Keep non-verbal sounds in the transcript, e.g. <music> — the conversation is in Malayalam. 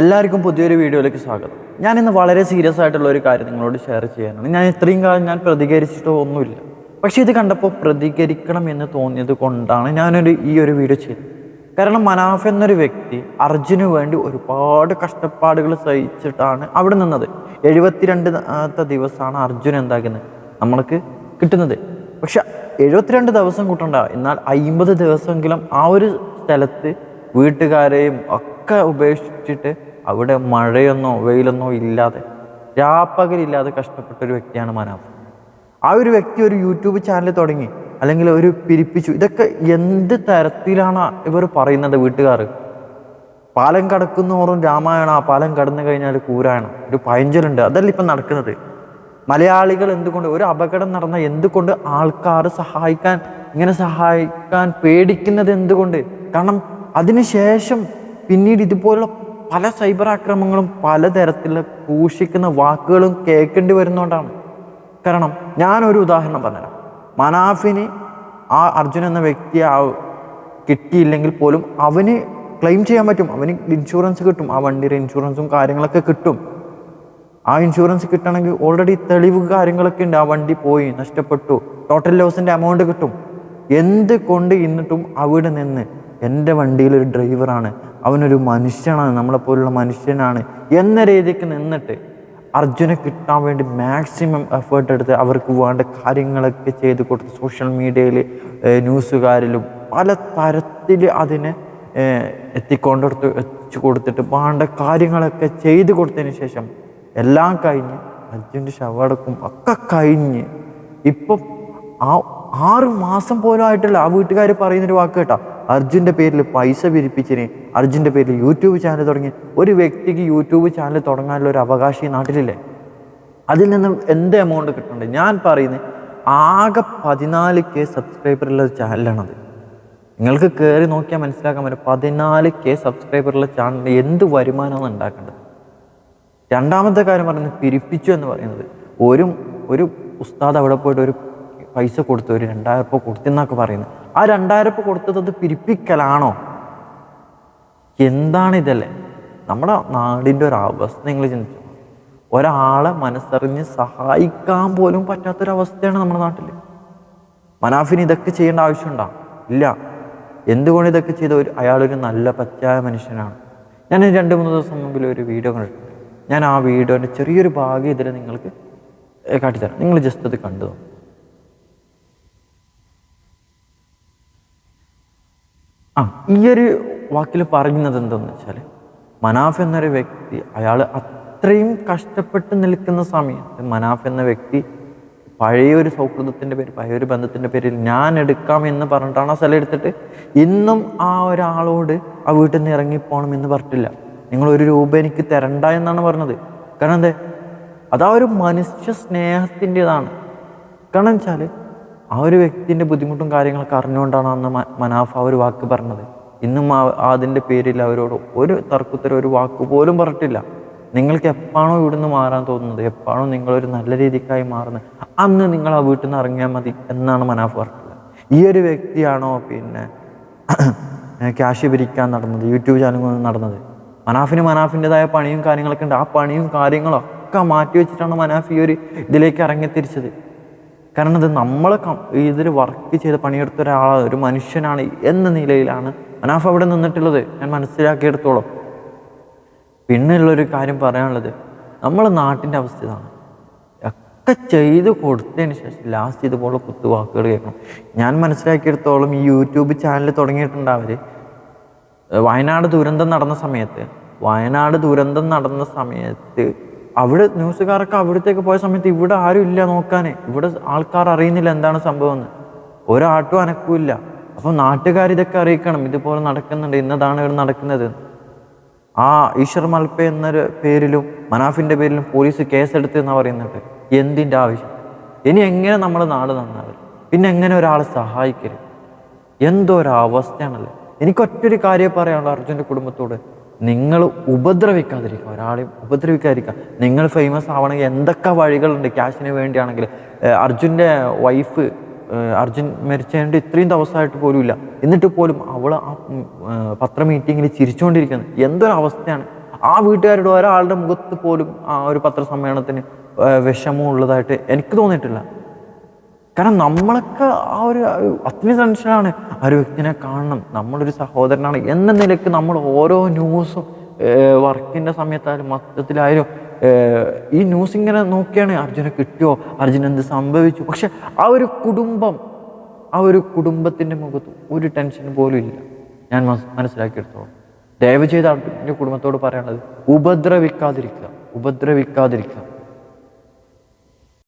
എല്ലാവർക്കും പുതിയൊരു വീഡിയോയിലേക്ക് സ്വാഗതം. ഞാൻ ഇന്ന് വളരെ സീരിയസ് ആയിട്ടുള്ള ഒരു കാര്യം നിങ്ങളോട് ഷെയർ ചെയ്യാനാണ്. ഞാൻ ഇത്രയും കാലം ഞാൻ പ്രതികരിച്ചിട്ടോ ഒന്നുമില്ല. പക്ഷേ ഇത് കണ്ടപ്പോൾ പ്രതികരിക്കണം എന്ന് തോന്നിയത് കൊണ്ടാണ് ഞാനൊരു ഈ ഒരു വീഡിയോ ചെയ്തത്. കാരണം മനാഫ് എന്നൊരു വ്യക്തി അർജുന് വേണ്ടി ഒരുപാട് കഷ്ടപ്പാടുകൾ സഹിച്ചിട്ടാണ് അവിടെ നിന്നത്. എഴുപത്തിരണ്ട് ദിവസമാണ് അർജുൻ എന്താക്കുന്നത് നമ്മൾക്ക് കിട്ടുന്നത്. പക്ഷെ എഴുപത്തിരണ്ട് ദിവസം കൂട്ടണ്ട. എന്നാൽ അമ്പത് ദിവസമെങ്കിലും ആ ഒരു സ്ഥലത്ത് വീട്ടുകാരെയും ഒക്കെ ഉപേക്ഷിച്ചിട്ട് അവിടെ മഴയൊന്നോ വെയിലൊന്നോ ഇല്ലാതെ രാപ്പകലില്ലാതെ കഷ്ടപ്പെട്ട ഒരു വ്യക്തിയാണ് മനാഫ്. ആ ഒരു വ്യക്തി ഒരു യൂട്യൂബ് ചാനൽ തുടങ്ങി അല്ലെങ്കിൽ ഒരു പിരിപ്പിച്ചു. ഇതൊക്കെ എന്ത് തരത്തിലാണ് ഇവർ പറയുന്നത് വീട്ടുകാർ? പാലം കടക്കുന്നോറും രാമായണ പാലം കടന്നു കഴിഞ്ഞാൽ കൂരായണം. ഒരു പഴഞ്ചലുണ്ട് അതല്ല ഇപ്പം നടക്കുന്നത്. മലയാളികൾ എന്തുകൊണ്ട് ഒരു അപകടം നടന്ന എന്തുകൊണ്ട് ആൾക്കാർ സഹായിക്കാൻ ഇങ്ങനെ സഹായിക്കാൻ പേടിക്കുന്നത് എന്തുകൊണ്ട്? കാരണം അതിനുശേഷം പിന്നീട് ഇതുപോലുള്ള പല സൈബർ ആക്രമണങ്ങളും പലതരത്തിലുള്ള ക്രൂശിക്കുന്ന വാക്കുകളും കേൾക്കേണ്ടി വരുന്നതുകൊണ്ടാണ് കാരണം ഞാനൊരു ഉദാഹരണം പറഞ്ഞുതരാം. മനാഫിന് ആ അർജുൻ എന്ന വ്യക്തി ആ കിട്ടിയില്ലെങ്കിൽ പോലും അവന് ക്ലെയിം ചെയ്യാൻ പറ്റും. അവന് ഇൻഷുറൻസ് കിട്ടും. ആ വണ്ടിയുടെ ഇൻഷുറൻസും കാര്യങ്ങളൊക്കെ കിട്ടും. ആ ഇൻഷുറൻസ് കിട്ടണമെങ്കിൽ ഓൾറെഡി തെളിവ് കാര്യങ്ങളൊക്കെ ഉണ്ട്. ആ വണ്ടി പോയി നഷ്ടപ്പെട്ടു. ടോട്ടൽ ലോസിന്റെ എമൗണ്ട് കിട്ടും. എന്ത് കൊണ്ട് ഇന്നിട്ടും അവിടെ നിന്ന് എന്റെ വണ്ടിയിൽ ഒരു ഡ്രൈവറാണ് അവനൊരു മനുഷ്യനാണ് നമ്മളെപ്പോലുള്ള മനുഷ്യനാണ് എന്ന രീതിക്ക് നിന്നിട്ട് അർജുനെ കിട്ടാൻ വേണ്ടി മാക്സിമം എഫേർട്ട് എടുത്ത് അവർക്ക് വേണ്ട കാര്യങ്ങളൊക്കെ ചെയ്ത് കൊടുത്ത് സോഷ്യൽ മീഡിയയിൽ ന്യൂസുകാരിലും പല തരത്തിൽ അതിനെ എത്തിക്കൊണ്ടെടുത്ത് എത്തിച്ചു കൊടുത്തിട്ട് വേണ്ട കാര്യങ്ങളൊക്കെ ചെയ്ത് കൊടുത്തതിന് ശേഷം എല്ലാം കഴിഞ്ഞ് അർജുന്റെ ശവടക്കും ഒക്കെ കഴിഞ്ഞ് ഇപ്പം ആ ആറ് മാസം പോലും ആയിട്ടില്ല. ആ വീട്ടുകാർ പറയുന്നൊരു വാക്ക് കേട്ടാ അർജുന്റെ പേരിൽ പൈസ പിരിപ്പിച്ചിന് അർജുന്റെ പേരിൽ യൂട്യൂബ് ചാനൽ തുടങ്ങി. ഒരു വ്യക്തിക്ക് യൂട്യൂബ് ചാനൽ തുടങ്ങാനുള്ള ഒരു അവകാശം ഈ നാട്ടിലില്ലേ? അതിൽ നിന്നും എന്ത് എമൗണ്ട് കിട്ടുന്നുണ്ട്? ഞാൻ പറയുന്നത് ആകെ പതിനാല് കെ സബ്സ്ക്രൈബറുള്ള ഒരു ചാനലാണത് നിങ്ങൾക്ക് കയറി നോക്കിയാൽ മനസ്സിലാക്കാൻ പറ്റും. പതിനാല് കെ സബ്സ്ക്രൈബറുള്ള ചാനൽ എന്ത് വരുമാനമാണ് ഉണ്ടാക്കേണ്ടത്? രണ്ടാമത്തെ കാര്യം പറയുന്നത് പിരിപ്പിച്ചു എന്ന് പറയുന്നത്. ഒരു ഒരു ഉസ്താദ് അവിടെ പോയിട്ട് ഒരു പൈസ കൊടുത്തു ഒരു രണ്ടായിരം രൂപ കൊടുത്തെന്നൊക്കെ പറയുന്നത് ആ രണ്ടായിരം രൂപ കൊടുത്തത് അത് പിരിപ്പിക്കലാണോ? എന്താണ് ഇതല്ലേ? നമ്മുടെ നാടിന്റെ ഒരു അവസ്ഥ നിങ്ങൾ ചിന്തിച്ചു. ഒരാളെ മനസ്സറിഞ്ഞ് സഹായിക്കാൻ പോലും പറ്റാത്തൊരവസ്ഥയാണ് നമ്മുടെ നാട്ടിൽ മനാഫിന് ഇതൊക്കെ ചെയ്യേണ്ട ആവശ്യമുണ്ടോ? ഇല്ല. എന്തുകൊണ്ട് ഇതൊക്കെ ചെയ്ത ഒരു അയാളൊരു നല്ല പറ്റായ മനുഷ്യനാണ്? ഞാൻ രണ്ട് മൂന്ന് ദിവസം മുമ്പിൽ ഒരു വീഡിയോ കണ്ടിട്ടുണ്ട്. ഞാൻ ആ വീഡിയോന്റെ ചെറിയൊരു ഭാഗം ഇതിൽ നിങ്ങൾക്ക് കാട്ടിത്തരാം. നിങ്ങൾ ജസ്റ്റ് അത് കണ്ടു ആ ഈ ഒരു വാക്കിൽ പറയുന്നത് എന്തെന്ന് വെച്ചാൽ മനാഫ് എന്നൊരു വ്യക്തി അയാൾ അത്രയും കഷ്ടപ്പെട്ട് നിൽക്കുന്ന സമയത്ത് മനാഫ് എന്ന വ്യക്തി പഴയ ഒരു സൗഹൃദത്തിന്റെ പേര് പഴയ ഒരു ബന്ധത്തിന്റെ പേരിൽ ഞാൻ എടുക്കാം എന്ന് പറഞ്ഞിട്ടാണ് ആ സ്ഥലം എടുത്തിട്ട് ഇന്നും ആ ഒരാളോട് ആ വീട്ടിൽ നിന്ന് ഇറങ്ങിപ്പോകണം എന്ന് പറഞ്ഞിട്ടില്ല. നിങ്ങൾ ഒരു രൂപ എനിക്ക് തരണ്ട എന്നാണ് പറഞ്ഞത്. കാരണം എന്തേ? അതാ ഒരു മനുഷ്യ സ്നേഹത്തിന്റെതാണ്. കാരണം വെച്ചാൽ ആ ഒരു വ്യക്തിന്റെ ബുദ്ധിമുട്ടും കാര്യങ്ങളൊക്കെ അറിഞ്ഞുകൊണ്ടാണ് അന്ന് മനാഫ ആ ഒരു വാക്ക് പറഞ്ഞത്. ഇന്നും ആ അതിന്റെ പേരിൽ അവരോട് ഒരു തർക്കത്തിൽ ഒരു വാക്ക് പോലും പറഞ്ഞിട്ടില്ല. നിങ്ങൾക്ക് എപ്പോഴാണോ ഇവിടുന്ന് മാറാൻ തോന്നുന്നത്? എപ്പോഴാണോ നിങ്ങളൊരു നല്ല രീതിക്കായി മാറുന്നത്? അന്ന് നിങ്ങൾ ആ വീട്ടിൽ നിന്ന് ഇറങ്ങിയാൽ മതി എന്നാണ് മനാഫ് പറഞ്ഞത്. ഈ ഒരു വ്യക്തിയാണോ പിന്നെ <clears throat> ക്യാഷ് പിരിക്കാൻ നടന്നത്? യൂട്യൂബ് ചാനൽ നടന്നത്? മനാഫിന് മനാഫിന്റെതായ പണിയും കാര്യങ്ങളൊക്കെ ഉണ്ട്. ആ പണിയും കാര്യങ്ങളൊക്കെ മാറ്റി വെച്ചിട്ടാണ് മനാഫ് ഈ ഒരു ഇതിലേക്ക് ഇറങ്ങിത്തിരിച്ചത്. കാരണം അത് നമ്മൾ ഇതിൽ വർക്ക് ചെയ്ത് പണിയെടുത്ത ഒരാൾ ഒരു മനുഷ്യനാണ് എന്ന നിലയിലാണ് മനാഫ് അവിടെ നിന്നിട്ടുള്ളത്. ഞാൻ മനസ്സിലാക്കിയെടുത്തോളം. പിന്നെയുള്ളൊരു കാര്യം പറയാനുള്ളത് നമ്മൾ നാട്ടിന്റെ അവസ്ഥ ഇതാണ്. ഒക്കെ ചെയ്ത് കൊടുത്തതിന് ശേഷം ലാസ്റ്റ് ഇതുപോലെ കുത്തുവാക്കുകൾ കേൾക്കണം. ഞാൻ മനസ്സിലാക്കിയെടുത്തോളം ഈ യൂട്യൂബ് ചാനൽ തുടങ്ങിയിട്ടുണ്ട് അവർ വയനാട് ദുരന്തം നടന്ന സമയത്ത് വയനാട് ദുരന്തം നടന്ന സമയത്ത് അവിടെ ന്യൂസുകാരൊക്കെ അവിടത്തേക്ക് പോയ സമയത്ത് ഇവിടെ ആരും ഇല്ല നോക്കാൻ ഇവിടെ ആൾക്കാർ അറിയുന്നില്ല എന്താണ് സംഭവം എന്ന്. ഒരാട്ടും അനക്കൂല്ല അപ്പം നാട്ടുകാർ ഇതൊക്കെ അറിയിക്കണം. ഇതുപോലെ നടക്കുന്നുണ്ട്. ഇന്നതാണ് ഇവിടെ നടക്കുന്നത്. ആ ഈശ്വർ മൽപ്പ എന്നൊരു പേരിലും മനാഫിന്റെ പേരിലും പോലീസ് കേസെടുത്ത് എന്നാ പറയുന്നുണ്ട് എന്തിന്റെ ആവശ്യം? ഇനി എങ്ങനെ നമ്മുടെ നാട് നന്നാവും പിന്നെ എങ്ങനെ ഒരാളെ സഹായിക്കരുത് എന്തോ ഒരു അവസ്ഥയാണല്ലേ? എനിക്ക് ഒറ്റൊരു കാര്യം പറയാനുള്ളൂ അർജുന്റെ കുടുംബത്തോട്. നിങ്ങൾ ഉപദ്രവിക്കാതിരിക്കുക ഒരാളെയും ഉപദ്രവിക്കാതിരിക്കുക. നിങ്ങൾ ഫേമസ് ആവണമെങ്കിൽ എന്തൊക്കെ വഴികളുണ്ട്? ക്യാഷിന് വേണ്ടിയാണെങ്കിൽ അർജുന്റെ വൈഫ് അർജുൻ മരിച്ചതിന്റെ ഇത്രയും ദിവസമായിട്ട് പോലും ഇല്ല എന്നിട്ട് പോലും അവൾ ആ പത്ര മീറ്റിങ്ങിൽ ചിരിച്ചുകൊണ്ടിരിക്കുന്നത് എന്തൊരു അവസ്ഥയാണ് ആ വീട്ടുകാരുടെ ഒരാളുടെ മുഖത്ത് പോലും ആ ഒരു പത്രസമ്മേളനത്തിന് വിഷമമുള്ളതായിട്ട് എനിക്ക് തോന്നിയിട്ടില്ല. കാരണം നമ്മളൊക്കെ ആ ഒരു അത്മസംശയമാണ് ആ ഒരു വ്യക്തിനെ കാണണം. നമ്മളൊരു സഹോദരനാണ് എന്ന നിലയ്ക്ക് നമ്മൾ ഓരോ ന്യൂസും വർക്കിന്റെ സമയത്തായാലും മൊത്തത്തിലായാലും ഈ ന്യൂസ് ഇങ്ങനെ നോക്കിയാണ് അർജുനെ കിട്ടിയോ? അർജുൻ എന്ത് സംഭവിച്ചു? പക്ഷെ ആ ഒരു കുടുംബം ആ ഒരു കുടുംബത്തിന്റെ മുഖത്ത് ഒരു ടെൻഷൻ പോലും ഇല്ല. ഞാൻ മനസ്സിലാക്കിയെടുത്തോളൂ. ദയവ് ചെയ്ത് കുടുംബത്തോട് പറയാനുള്ളത് ഉപദ്രവിക്കാതിരിക്കുക. ഉപദ്രവിക്കാതിരിക്കുക.